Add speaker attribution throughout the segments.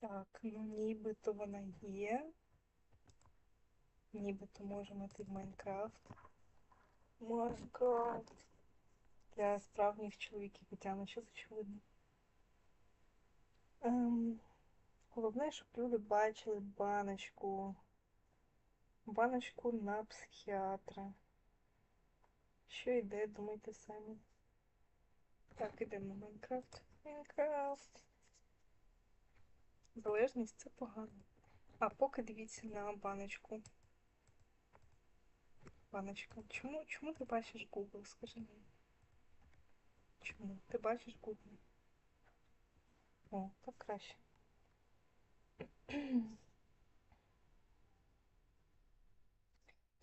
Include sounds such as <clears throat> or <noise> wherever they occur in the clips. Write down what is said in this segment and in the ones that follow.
Speaker 1: Так, ну нібито вона є. Нібито можемо йти в Майнкрафт. Майнкрафт. Для справжніх чоловіків Тетяна, що очевидно. Ем, головне, щоб люди бачили баночку. Баночку на психіатра. Що йде, думайте самі. Так, ідемо в Майнкрафт. Майнкрафт. Залежність це погано. А поки дивіться на баночку. Баночка. Чому, чому ти бачиш Google? Скажи мені. Чому? Ти бачиш Google? О, так краще. <clears throat>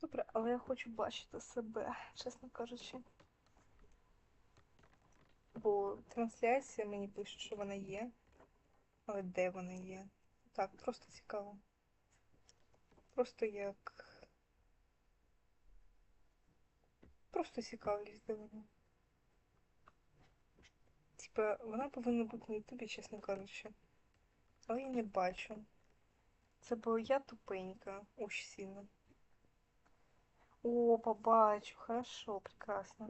Speaker 1: Добре, але я хочу бачити себе, чесно кажучи. Бо трансляція мені пише, що вона є. Але де вона є? Так, просто цікаво. Просто як. Просто цікавлюсь, де вона. Типа, вона повинна бути на Ютубі, чесно кажучи. Але я не бачу. Це бо я тупенька, очень сильно. О, побачу, хорошо, прекрасно.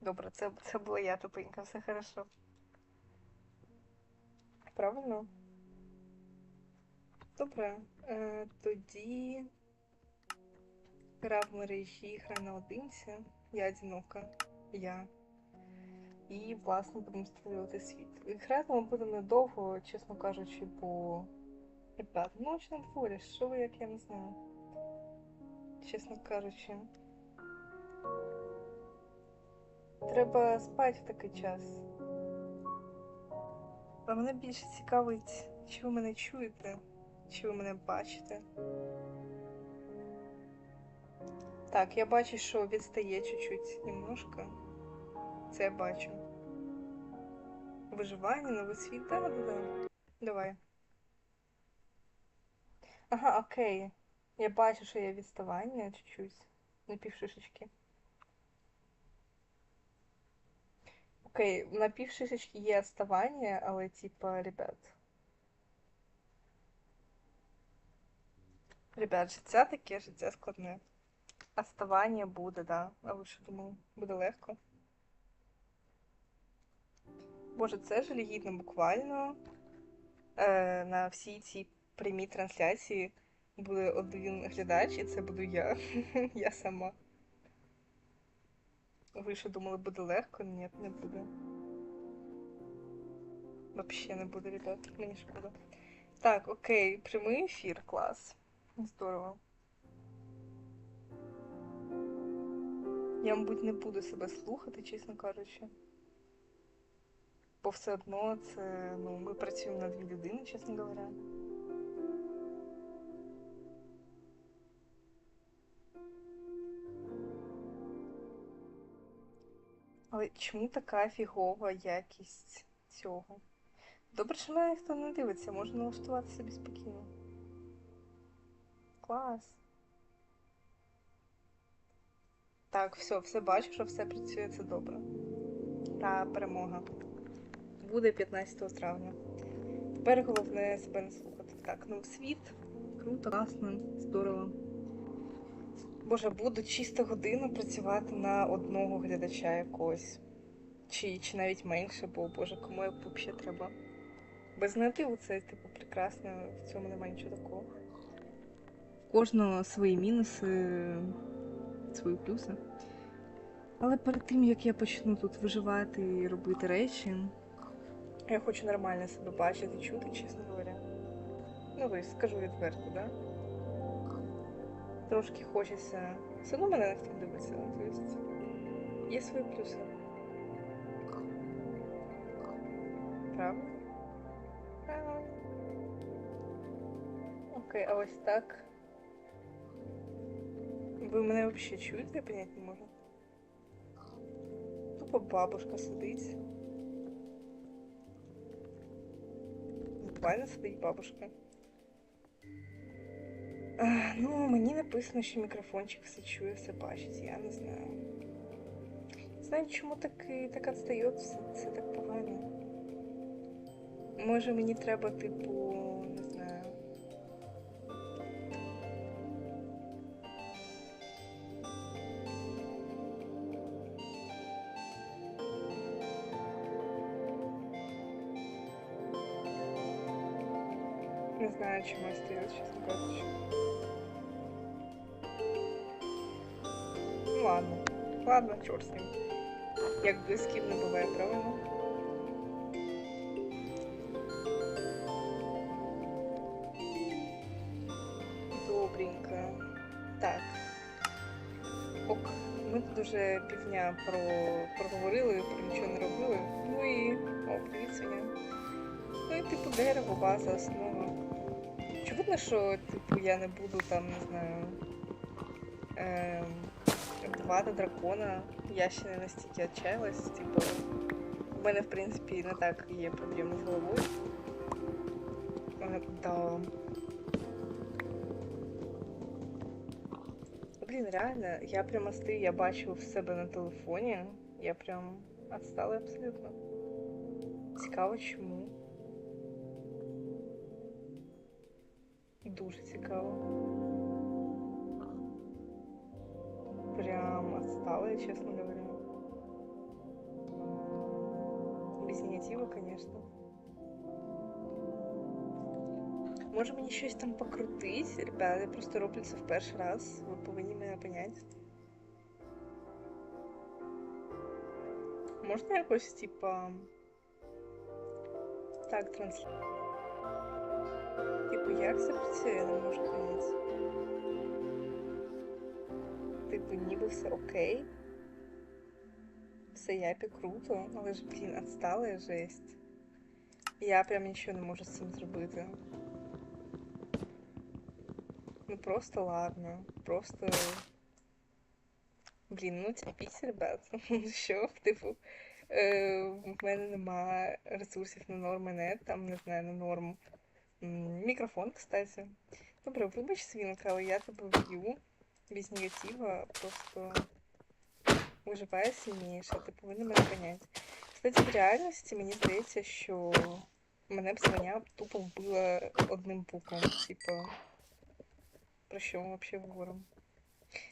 Speaker 1: Добре, це, це була я тупенька, все хорошо. Правильно? Добре. Е, тоді гра в мережі, гра наодинці. Я одинока. Я. І, власне, будемо створювати світ. Грати ми будемо недовго, чесно кажучи, бо. Ребят, ночь на дворі, що ви, як я не знаю. Чесно кажучи. Треба спати в такий час. А мене більше цікавить, чи ви мене чуєте, чи ви мене бачите. Так, я бачу, що відстає чуть-чуть немножко. Це я бачу. Виживання, новий світ, да, да, да. Давай. Ага, окей. Я бачу, що є відставання чуть-чуть. На півшишечки. Окей, на півшишечки є відставання, але типа, ребят. Ребят, життя таке, життя складне. Оставання буде, да. А ви що думали? Буде легко? Боже, це ж легітно буквально. Е, на всій цій прямій трансляції буде один глядач, і це буду я. <laughs> я сама. Ви що думали, буде легко? Ні, не буде. Вообще не буде, ребят. Мені шкода. Так, окей, прямий ефір, клас. Здорово. Я, мабуть, не буду себе слухати, чесно кажучи. Бо все одно це, ну, ми працюємо на дві людини, чесно говоря. Але чому така фігова якість цього? Добре, що мене ніхто не дивиться, можна налаштувати собі спокійно. Клас. Так, все, все бачу, що все працює, це добре. Та перемога. Буде 15 травня. Тепер головне себе не слухати. Так, ну світ. Круто, класно, здорово. Боже, буду чисто годину працювати на одного глядача якогось. Чи, чи навіть менше, бо боже, кому як взагалі треба. Без негативу це, типу, прекрасно, в цьому немає нічого такого. Кожного свої мінуси, свої плюси. Але перед тим, як я почну тут виживати і робити речі, я хочу нормально себе бачити, чути, чесно говоря. Ну, ви скажу відверто, да? Трошки хочеться. Все одно мене не дивиться, тобто є свої плюси. Правда? Правда. Окей, а ось так. Ви мене взагалі чуєте, я понять не можу. Тупо бабушка сидить. Буквально сидить бабушка. А, ну, мені написано, що мікрофончик все чує, все бачить, я не знаю. Не знаю, чому так, і- так відстає, все, все так погано. Може мені треба, типу, знаю, чому я стою, чесно кажучи. Ну ладно. Ладно, чорт з ним. Як без ким не буває, правильно? Добренько. Так. Ок, ми тут уже півдня про... проговорили, про нічого не робили. Ну і. О, привіт, свиня. Ну і типу дерево, база, основа. Видно, що типу я не буду там, не знаю. Ем, вбивати дракона. Я ще не настільки отчаялась, типу. У мене, в принципі, не так є проблеми з головою. Е, Да. Блін, реально, я прямо стою, я бачу в себе на телефоні. Я прям отстала абсолютно. Цікаво чому. Дуже цікаво. Прям отстала, я честно говоря. Без негатива, конечно. Може мені щось там покрутить? Ребята, я просто роблю це в перший раз. Ви повинні мене поняти. Можна якось, типа. Так, трансляція. Типу, як це працює, я не можу поняти. Типу, ніби все окей. Все япі круто, але ж, блін, отстала жесть. Я прям нічого не можу з цим зробити. Ну просто ладно. Просто. Блін, ну терпіть, ребят. <laughs> Ну що, типу, е, в мене нема ресурсів на норми нет, там, не знаю, на норму. М, Мікрофон, кстати. Добре, вибач, свінка, але я тебе вб'ю без негатива, просто виживає сильніше, ти повинна мене поняти. Кстати, в реальності мені здається, що мене б свиня тупо вбила одним пуком, типу. Про що ми взагалі говоримо?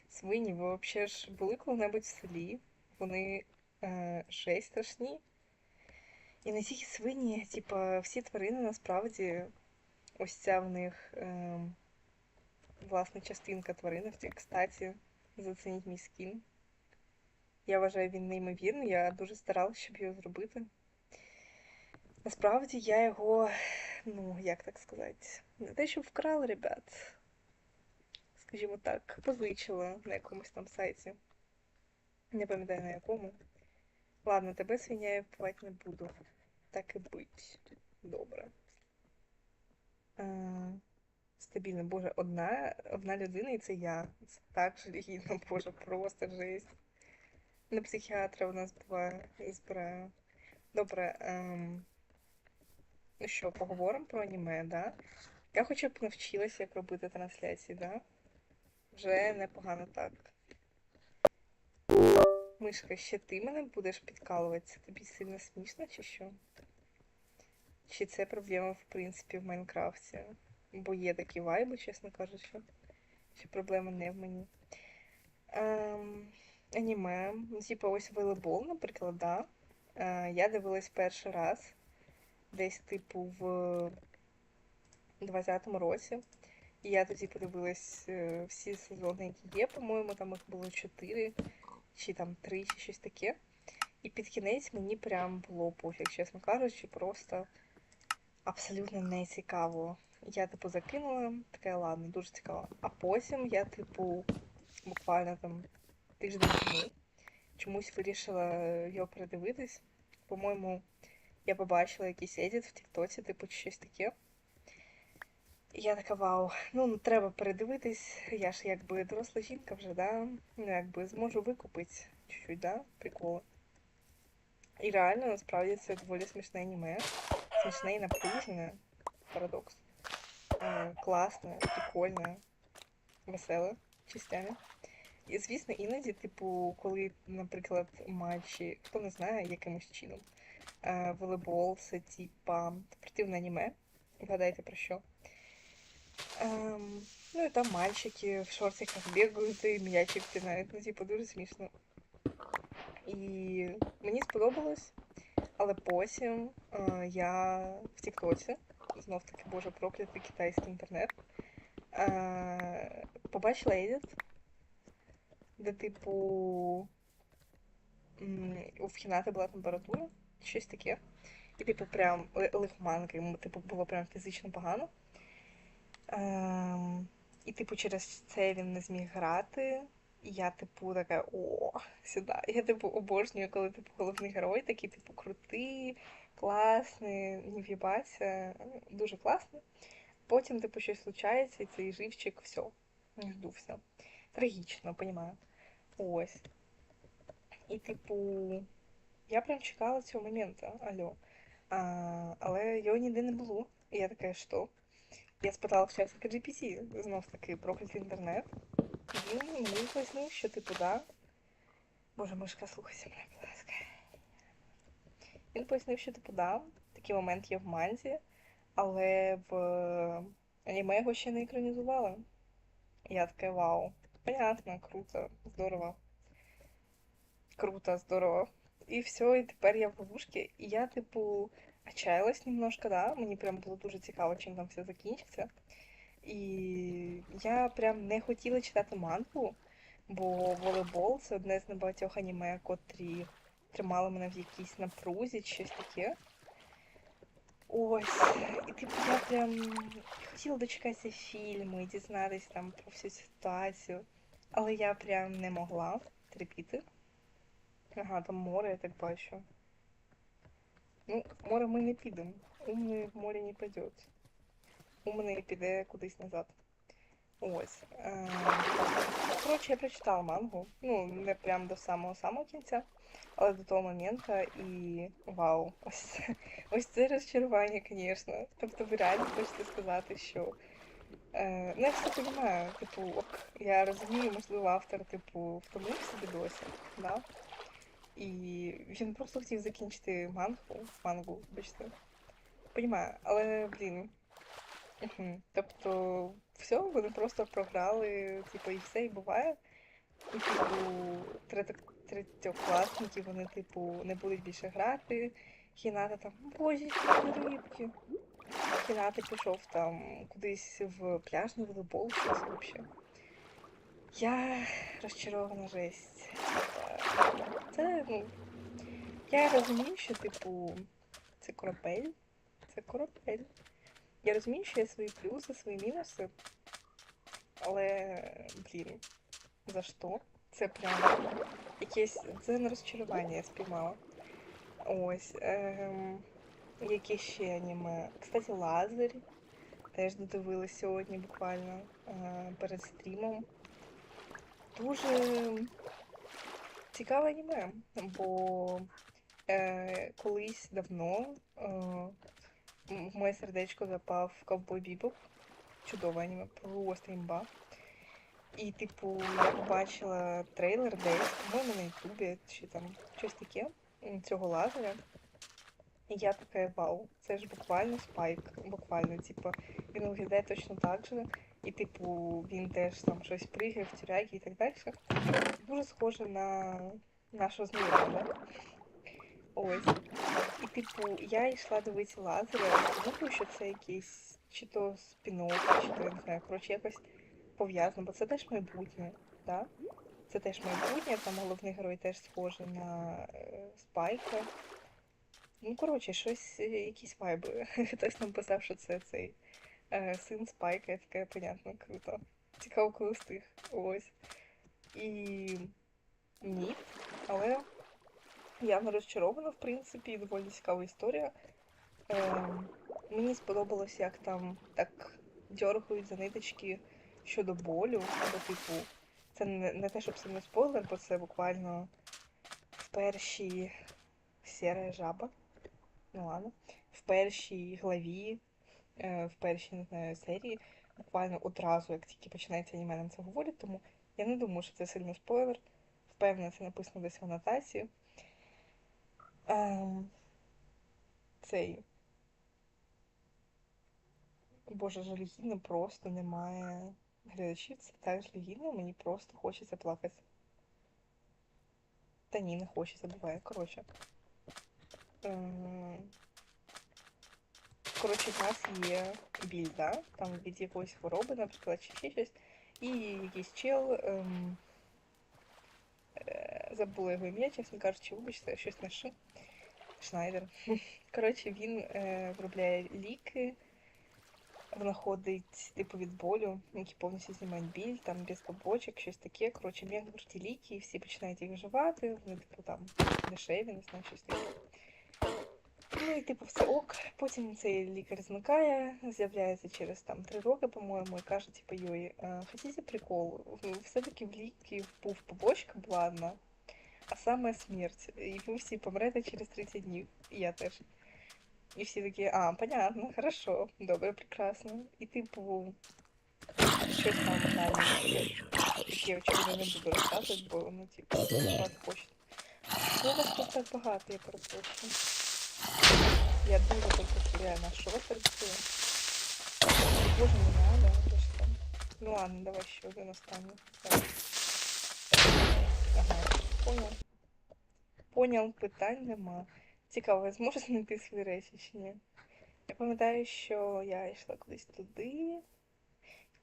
Speaker 1: Свині, ви взагалі ж були коли-небудь в селі? Вони е, жесть страшні. І не тільки свині, типа, всі тварини насправді ось ця в них е, власне частинка тваринності. Кстати, зацініть мій скін. Я вважаю, він неймовірний, я дуже старалася, щоб його зробити. Насправді я його, ну, як так сказати, не те, що вкрала, ребят скажімо так, позичила на якомусь там сайті. Не пам'ятаю на якому. Ладно, тебе свиня я не буду. Так і бить. Добре. А, стабільно, боже, одна, одна людина і це я. Це так жалігідно, <laughs> боже, просто жесть. На психіатра в нас буває збираю. Добре. Ем... Ну що, поговоримо про аніме, да? Я хоча б навчилася, як робити трансляції, да? Вже непогано так. Мишка, ще ти мене будеш підкалувати? Це тобі сильно смішно чи що? Чи це проблема, в принципі, в Майнкрафті? Бо є такі вайби, чесно кажучи. Чи проблема не в мені. Ем, аніме. Типу, ось волейбол, наприклад, да. Е, я дивилась перший раз. Десь, типу, в 20-му році. І я тоді подивилась е, всі сезони, які є, по-моєму, там їх було чотири, чи там три, чи щось таке. І під кінець мені прям було пофіг, чесно кажучи, просто абсолютно не цікаво. Я, типу, закинула, така, ладно, дуже цікаво. А потім я, типу, буквально там тиждень тому чомусь вирішила його передивитись. По-моєму, я побачила якийсь едіт в Тіктоці, типу, щось таке. Я така вау, ну треба передивитись, я ж якби доросла жінка вже, да? Ну, якби зможу викупити чуть-чуть, да? Приколи. І реально, насправді, це доволі смішне аніме. Смішне і напружене. Парадокс. Е, класне, прикольне, веселе, частями. І, звісно, іноді, типу, коли, наприклад, матчі, хто не знає, якимось чином, Е, волейбол це типа спортивне аніме. Вгадайте про що. Ем, ну і там мальчики в шортиках бігають і м'ячик пінають. Ну, типу, дуже смішно. І мені сподобалось, але потім е, я в Тіктоці, знов таки, боже, проклятий китайський інтернет, е, побачила едіт, де, типу, у Хіната була температура, щось таке. І, типу, прям ли- лихоманка, йому типу, було прям фізично погано. Ем, і, типу, через це він не зміг грати. Я, типу, така, о, сюди. Я, типу, обожнюю, коли типу головний герой такий, типу, крутий, класний, не в'їбаться, дуже класний. Потім, типу, щось случається, і цей живчик, все, не жду, все. Трагічно, понімаю. Ось. І, типу, я прям чекала цього моменту, алло. А, але його ніде не було. І я така, що? Я спитала в часика GPT, знов таки проклятий інтернет. Він мені пояснив, що типу, да. Боже, мишка, слухайся мене, будь ласка. Він пояснив, що типу, да, такий момент є в манзі, але в аніме його ще не екранізували. Я така, вау. Понятно, круто, здорово. Круто, здорово. І все, і тепер я в ловушці. І я, типу, отчаялась немножко, да. Мені прям було дуже цікаво, чим там все закінчиться. І я прям не хотіла читати мангу, бо волейбол це одне з небагатьох аніме, котрі тримали мене в якійсь напрузі, щось таке. Ось. І типу я прям хотіла дочекатися фільму і дізнатися там про всю ситуацію. Але я прям не могла терпіти. Ага, там море, я так бачу. Ну, в море ми не підемо. Умний в море не піде. Умний піде кудись назад. Ось. Ем, Коротше, я прочитала мангу. Ну, не прям до самого-самого кінця, але до того моменту і вау, <laughs> ось ось це розчарування, звісно. Тобто ви реально хочете сказати, що. Е, ну, я все розумію, типу, ок, я розумію, можливо, автор, типу, втомився досі, да? І він просто хотів закінчити мангу, мангу, бачите. Понімаю, але, блін. Угу. Тобто, все, вони просто програли, типу, і все, і буває. І, типу, третьокласники, вони, типу, не будуть більше грати. Хіната там, боже, рибки. Хіната пішов там кудись в пляжний волейбол, щось взагалі. Я розчарована жесть. Це, ну, я розумію, що, типу, це корабель. Це корабель. Я розумію, що є свої плюси, свої мінуси. Але, блін, за що? Це прям якесь. Це не розчарування я спіймала. Ось. Ем, які ще аніме? Кстати, Лазарь. Теж додивилась сьогодні буквально е, перед стрімом. Дуже цікаве аніме, бо е, колись давно е, в моє сердечко запав Ковбой Бібоп. Чудове аніме, просто імба. І, типу, я побачила трейлер десь, по-моєму, на Ютубі чи там щось таке цього лазеря. І я така, вау, це ж буквально спайк. Буквально, типу, він виглядає точно так же. І, типу, він теж там щось пригає в тюряги і так далі. Дуже схоже на нашого знайомого, да? Ось. І, типу, я йшла дивитися лазера, думаю, що це якийсь чи то спін-офф, чи то я не знаю, коротше, якось пов'язано, бо це теж майбутнє, да? Це теж майбутнє, там головний герой теж схожий на е, Спайка. Ну, коротше, щось, е, якісь вайби. <laughs> Хтось нам писав, що це цей е, син Спайка, я така, понятно, круто. Цікаво, коли встиг. Ось. І ні, але я не розчарована, в принципі, доволі цікава історія. Ем, мені сподобалось, як там так дергають за ниточки щодо болю, або типу, це не, не те, щоб сильно спойлер, бо це буквально в першій сіра жаба. Ну ладно. В першій главі, е, в першій, не знаю, серії, буквально одразу, як тільки починається аніме, нам це говорять, тому я не думаю, що це сильно спойлер. Впевнена, це написано десь в анотації. Ем, цей. Боже, жалюгідно просто немає глядачів. Це так жалюгідно, мені просто хочеться плакати. Та ні, не хочеться, буває. Коротше. Ем, Коротше, в нас є біль, да? там від якоїсь хвороби, наприклад, чи ще щось. І якийсь чел. Ем, е, забула його ім'я, чесно кажучи, вибачте, щось на Ш. Шнайдер. <laughs> Коротше, він е, виробляє ліки, знаходить типу від болю, які повністю знімають біль, там без побочок, щось таке. Коротше, м'як ті ліки, і всі починають їх вживати, вони типу там дешеві, не знаю, щось таке. Ну і типу все ок. Потім цей лікар зникає, з'являється через там три роки, по-моєму, і каже, типу, йой, хотіте прикол? Все-таки в ліків був побочка була одна, а саме смерть. І ви всі помрете через 30 днів. І я теж. І всі такі, а, понятно, хорошо, добре, прекрасно. І типу, щось там далі. Таке, очевидно, не буду розказувати, бо ну, типу, багато хочете. Ну, вас тут так багато, я перепрошую. Я дуже тут повторяю на що. Боже, не надо, ви ж там. Ну ладно, давай ще один останній. Понял. Понял, питань нема. Цікаво, я зможу знайти свої речі чи ні? Я пам'ятаю, що я йшла кудись туди.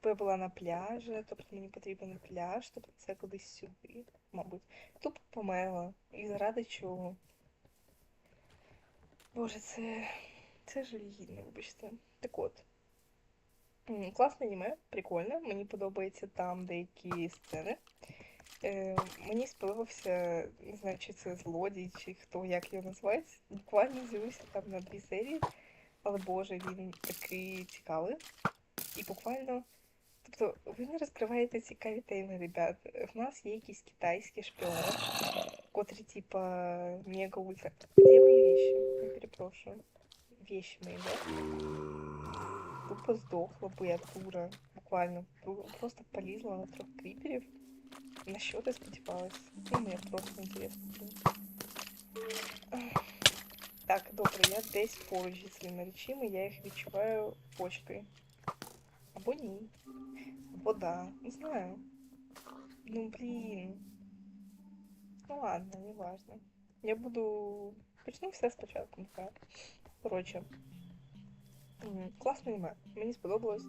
Speaker 1: Типу я була на пляжі, тобто мені потрібен пляж, тобто це кудись сюди, мабуть. Тупо померла. І заради чого? Боже, це. Це жалюгідно, вибачте. Так от. Класне аніме, прикольне. Мені подобаються там деякі сцени. Е, мені сподобався, не знаю, чи це злодій, чи хто як його назвати. Буквально з'явився там на дві серії, але Боже, він такий цікавий. І буквально. Тобто, ви не розкриваєте цікаві теми, ребят. В нас є якісь китайські шпіони, котрі, типа, мега ультра. Где мої вещи? Я перепрошую. Вещи мої, да? Тупо здохла, бо я дура. Буквально. Просто полізла на трьох кріперів. На що ти сподівалась? Ну, мені просто інтересно. було. Ах. Так, добре, я десь поруч зі своїми речами, я їх відчуваю почкою. Або ні. Або да. Не знаю. Ну, блін. Ну ладно, не важно. Я буду. Почну все спочатку, нехай. Коротше. Класне аніме. Мені сподобалось.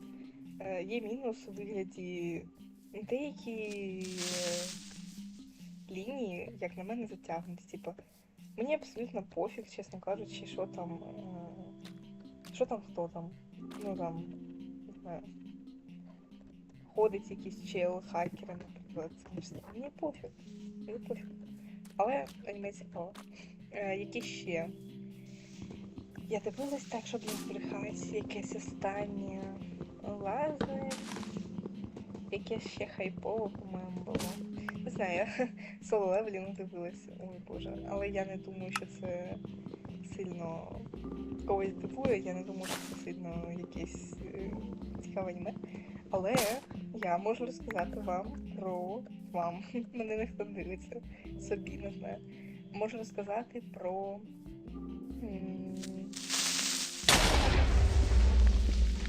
Speaker 1: Е, Є мінус у вигляді деякі е, лінії, як на мене, затягнуті. Типу, мені абсолютно пофіг, чесно кажучи, що там. е, Що там хто там. Ну там, не знаю. Ходить якийсь чел, хакери, наприклад. Мені пофіг. Мені пофіг. Але аніме цікаво. Е, які ще? Я дивилась так, щоб не збрехати, якесь останнє лазне. Яке ще хайпово, по-моєму, було. Не знаю, я соло левелінг дивилась, ой боже. Але я не думаю, що це сильно когось дивує, я не думаю, що це сильно якесь е, цікаве аніме. Але я можу розказати вам про вам. <laughs> Мене не дивиться, собі не знаю. Можу розказати про.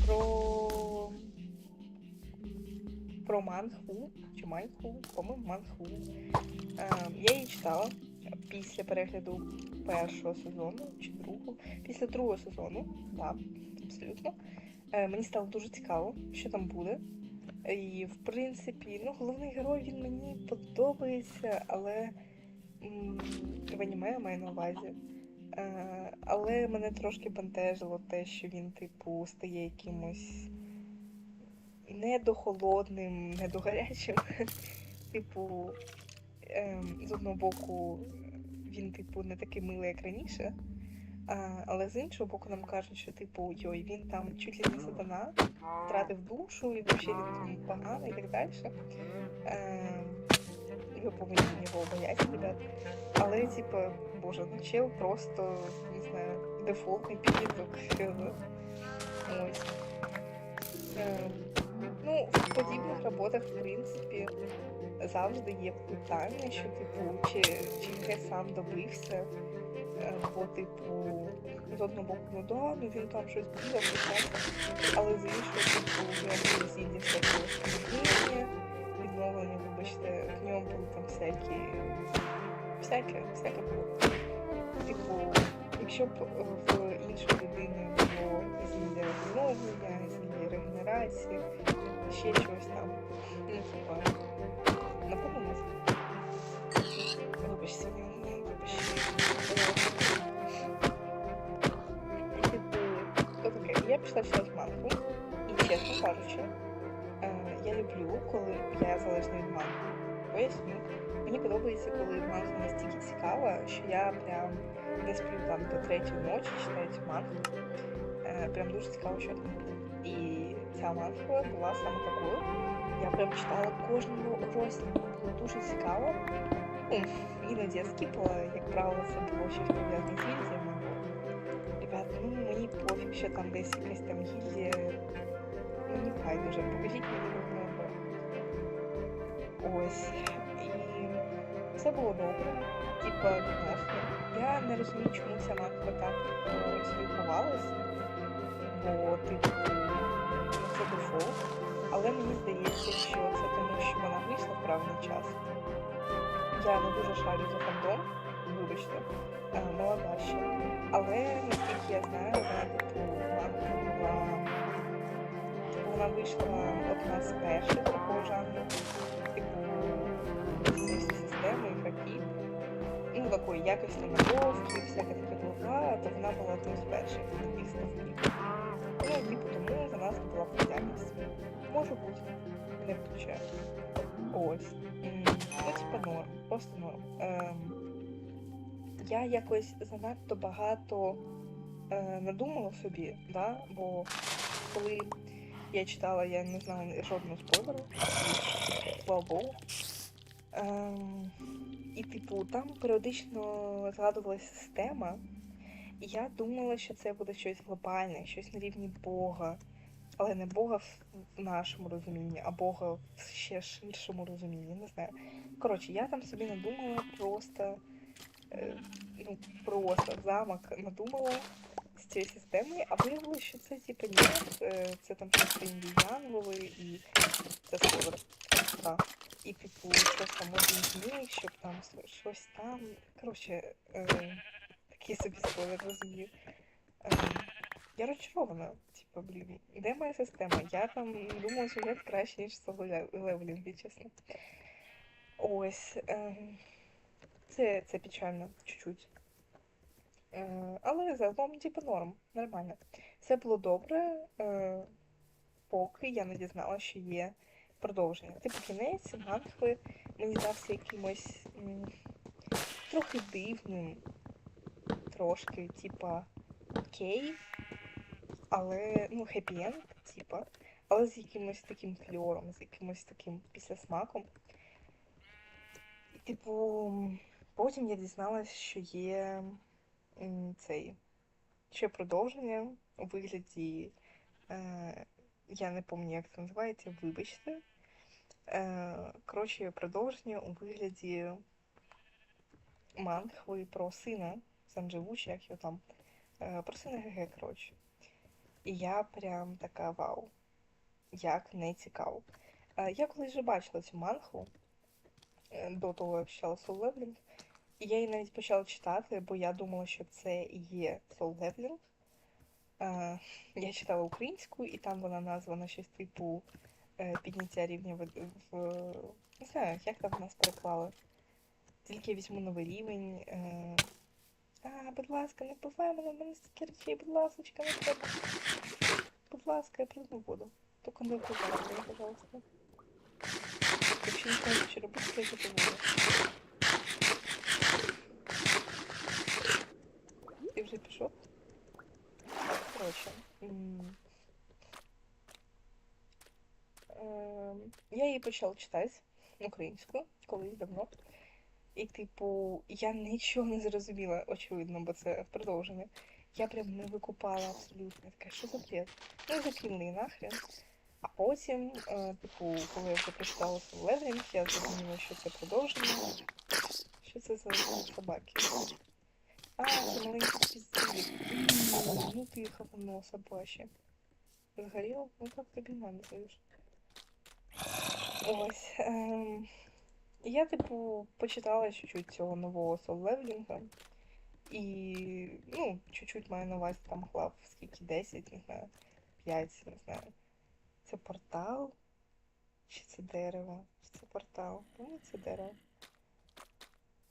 Speaker 1: Про. Про мангху. Чи манху? По-моєму, мангху. Ем, я її читала після перегляду першого сезону чи другого. Після другого сезону, так, абсолютно. Е, мені стало дуже цікаво, що там буде. І, в принципі, ну, головний герой він мені подобається, але в аніме маю на увазі. Е, але мене трошки бентежило те, що він, типу, стає якимось недохолодним, недогарячим. <laughs> Типу, ем, з одного боку, він, типу, не такий милий, як раніше. А, але з іншого боку, нам кажуть, що типу, йой, він там чуть ли не сатана, втратив душу, і взагалі він поганий і так далі. Ем, ви повинні його боятися, ребят. Але, типу, боже, ну чел просто, не знаю, дефолтний підліток. Ось. Ем, ну, в подібних роботах, в принципі, завжди є питання, що, типу, чи, чи Ге сам добився Е, Бо, типу, з одного боку, ну да, ну він там щось бігав, але з іншого, типу, в ньому були всякі розповідання, відновлення, вибачте, в ньому були там всякі, всяке, всяке було. Типу, якщо б е, в іншої людини було зілля відновлення, зілля регенерації, ще чогось там, ну, типа, напевно, вибачте. І, Типу, я пішла читати мангу, і чесно кажучи, е, я люблю, коли я залежна від манги. Поясню. Мені подобається, коли манга настільки цікава, що я прям не сплю там до третьої ночі, читаю мангу. Е, Прям дуже цікаво, що там буде. І ця манга була саме такою. Я прям читала кожного розділу, було дуже цікаво. Ну, іноді я скіпала, як правило, це було щось пов'язане з гільдіями. Ребят, ну мені пофіг, що там десь якась там гільдія. Ну, не байдуже, покажіть мені. Ось. І все було добре. Типа, відносно. Я не розумію, чому манка так е, слідкувалась. Бо, типу, це дефолт. Але мені здається, що це тому, що вона вийшла в правильний час. Я не дуже шарю за фандом, вибачте, е, молода ще. Але наскільки я знаю, вона типу була. Типу, вона вийшла одна з перших такого жанру, такої якості набровки, всяке таке була, то вона була одною з перших таких. Ну, типу, тому за нас була популярність. Може бути, не виключаю. Ось. Ну, типа норм, просто норм. Ем, я якось занадто багато е, надумала собі, да? бо коли я читала, я не знала жодного спойлеру. Слава Богу. Ем, і, типу, там періодично згадувалася система, і я думала, що це буде щось глобальне, щось на рівні Бога. Але не Бога в нашому розумінні, а Бога в ще ширшому розумінні, не знаю. Коротше, я там собі надумала просто, е, ну, просто замок надумала з цієї системи, а виявилося, що це типу ні, це там щось індіянгове і це супер. І типу, щось там них, щоб там щось там. Коротше, е, такий собі спойлер розумію. Е, я розчарована, типу, блін, де моя система? Я там думала, що сюжет краще, ніж левелінги, чесно. Ось. Е, це, це печально, чуть-чуть. Е, але загалом, типу, норм, нормально. Все було добре, е, поки я не дізналася, що є продовження. Типу, кінець мангви мені здався якимось м, трохи дивним, трошки, типа, окей, але, ну, хеппі-енд, типа, але з якимось таким фльором, з якимось таким післясмаком. І, типу, потім я дізналась, що є м, цей ще продовження у вигляді. Е, я не пам'ятаю, як це називається, вибачте. Е, коротше, продовження у вигляді мангви про сина Сандживучі, як його там. Е, про сина ГГ, коротше. І я прям така вау. Як не цікаво. Е, я колись вже бачила цю мангу е, до того, як читала Soul Leveling. І я її навіть почала читати, бо я думала, що це і є Soul Leveling. Я читала українську, і там вона названа щось типу е, підняття рівня в, в. Не знаю, як там в нас переклали. Тільки я візьму новий рівень. Е, а, будь ласка, не бувай мене, в мене стільки речей, будь ласочка, не треба. Будь ласка, я прийду буду. Тільки не вбивай мене, пожалуйста. Якщо не що робити, я буду. Ти вже пішов? М, ем, Я її почала читати українською колись давно. І, типу, я нічого не зрозуміла, очевидно, бо це продовження. Я прям не викупала абсолютно. Така, що за бред? Ну, закинули нахрен. А потім, е, типу, коли я вже прочитала Левелінг, я зрозуміла, що це продовження. Що це за собаки? А, маленький піздик. Ну ти говно собаче. Згорів? Ну как тобі мамі даєш? Ось. Я, типу, почитала чуть-чуть цього нового соллевлінга. І, ну, чуть-чуть маю на увазі там глав, скільки 10, не знаю, 5, не знаю. Це портал? Чи це дерево? Чи це портал? Ну, це дерево.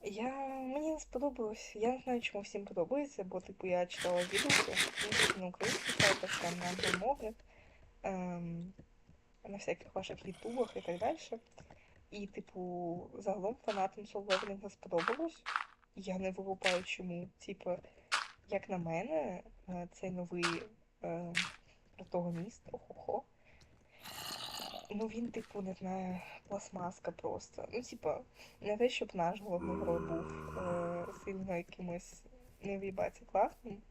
Speaker 1: Я... Мені не сподобалось. Я не знаю, чому всім подобається, бо, типу, я читала ну, на українській сайтах, там на англомовних, ем, на всяких ваших ютубах і так далі. І, типу, загалом фанатам соллевлінга сподобалось. Я не вилупаю чому. Типу, як на мене, е, цей новий е, протагоніст, охо-хо. Ну він, типу, не знаю, пластмаска просто. Ну, типа, не те, щоб наш головний герой був е, сильно якимось не в'їбаці класним,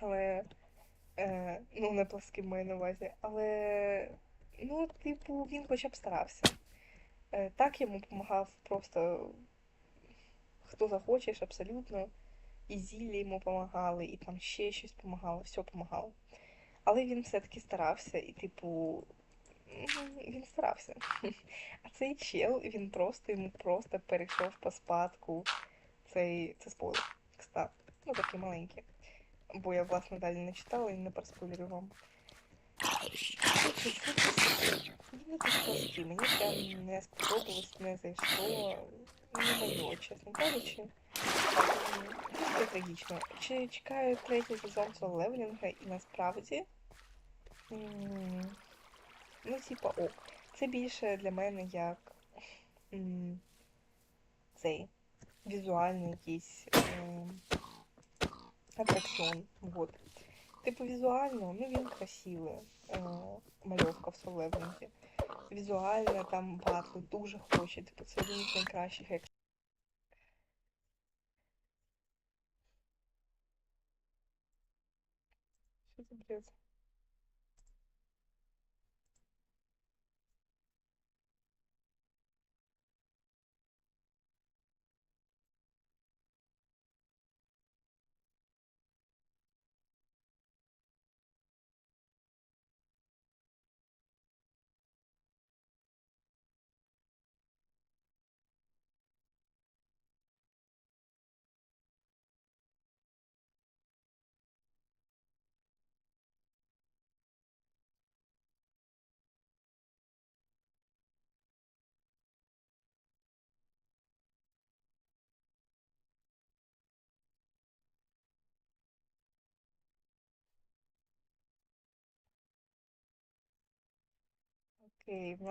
Speaker 1: але е, ну, не пласким маю на увазі, але ну, типу, він хоча б старався. Е, так йому допомагав просто хто захочеш, абсолютно. І зілля йому допомагали, і там ще щось допомагало, все допомагало. Але він все-таки старався, і, типу, він старався. А цей чел, він просто йому просто перейшов по спадку цей це спойлер, кстати. Ну, такий маленький. Бо я, власне, далі не читала і не проспойлерю вам. Мені прям не сподобалось, не зайшло. Не моє, чесно кажучи. Це трагічно. Чи чекаю третій сезон цього левелінга і насправді. Ну, типа, ок. Це більше для мене як м, цей візуальний якийсь ем, атракціон. Вот. Типу візуально, ну він красивий. Е, мальовка в Солевленті. Візуально там батли дуже хоче. Типу це один з найкращих як. Що це бред? Окей, в